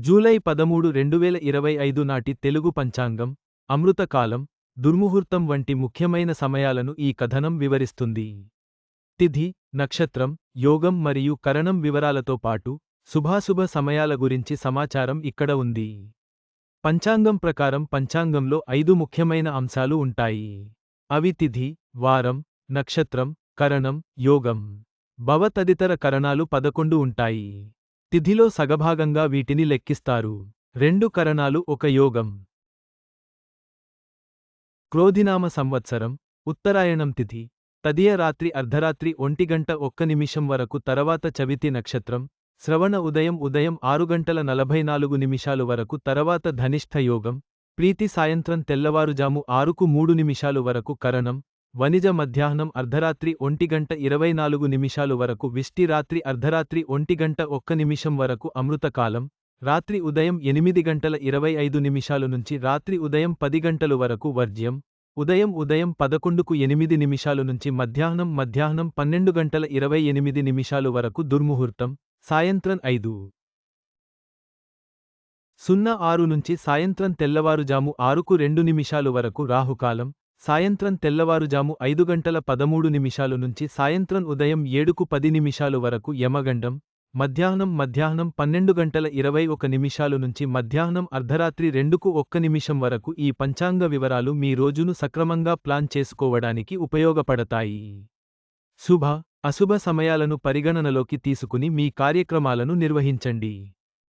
July పదమూడు రెండువేల ఇరవై ఐదు నాటి తెలుగు పంచాంగం అమృతకాలం దుర్ముహూర్తం వంటి ముఖ్యమైన సమయాలను ఈ కథనం వివరిస్తుంది. తిథి నక్షత్రం యోగం మరియు కరణం వివరాలతో పాటు శుభాశుభ సమయాల గురించి సమాచారం ఇక్కడ ఉంది. పంచాంగం ప్రకారం పంచాంగంలో ఐదు ముఖ్యమైన అంశాలు ఉంటాయి. అవి తిథి వారం నక్షత్రం కరణం యోగం. భవ తదితర కరణాలు పదకొండు ఉంటాయి. తిథిలో సగభాగంగా వీటిని లెక్కిస్తారు. రెండు కరణాలు ఒక యోగం. క్రోధినామ సంవత్సరం ఉత్తరాయణం తిథి. తదియ రాత్రి అర్ధరాత్రి ఒంటిగంట ఒక్క నిమిషం వరకు తరవాత చవితి నక్షత్రం శ్రవణ ఉదయం ఉదయం ఆరు గంటల నలభై నాలుగు నిమిషాలు వరకు తరవాత ధనిష్ఠ యోగం ప్రీతి సాయంత్రం తెల్లవారుజాము ఆరుకు మూడు నిమిషాలు వరకు కరణం వనిజ మధ్యాహ్నం అర్ధరాత్రి ఒంటిగంట ఇరవై నాలుగు నిమిషాలు వరకు విష్టి రాత్రి అర్ధరాత్రి ఒంటిగంట ఒక్క నిమిషం వరకు అమృతకాలం రాత్రి ఉదయం ఎనిమిది గంటల ఇరవై ఐదు నిమిషాలు నుంచి రాత్రి ఉదయం పది గంటలు వరకు వర్జ్యం ఉదయం ఉదయం పదకొండుకు ఎనిమిది నిమిషాలు నుంచి మధ్యాహ్నం మధ్యాహ్నం పన్నెండు గంటల ఇరవై ఎనిమిది నిమిషాలు వరకు దుర్ముహూర్తం సాయంత్రం ఐదు. సున్నా ఆరు నుంచి సాయంత్రం తెల్లవారుజాము ఆరుకు రెండు నిమిషాలు వరకు రాహుకాలం సాయంత్రం తెల్లవారుజాము ఐదు గంటల పదమూడు నిమిషాలు నుంచి సాయంత్రం ఉదయం ఏడుకు పది నిమిషాలు వరకు యమగండం మధ్యాహ్నం మధ్యాహ్నం పన్నెండు గంటల ఇరవై ఒక నిమిషాలు నుంచి మధ్యాహ్నం అర్ధరాత్రి రెండుకు ఒక్క నిమిషం వరకు ఈ పంచాంగ వివరాలు మీ రోజును సక్రమంగా ప్లాన్ చేసుకోవడానికి ఉపయోగపడతాయి. శుభ అశుభ సమయాలను పరిగణనలోకి తీసుకుని మీ కార్యక్రమాలను నిర్వహించండి.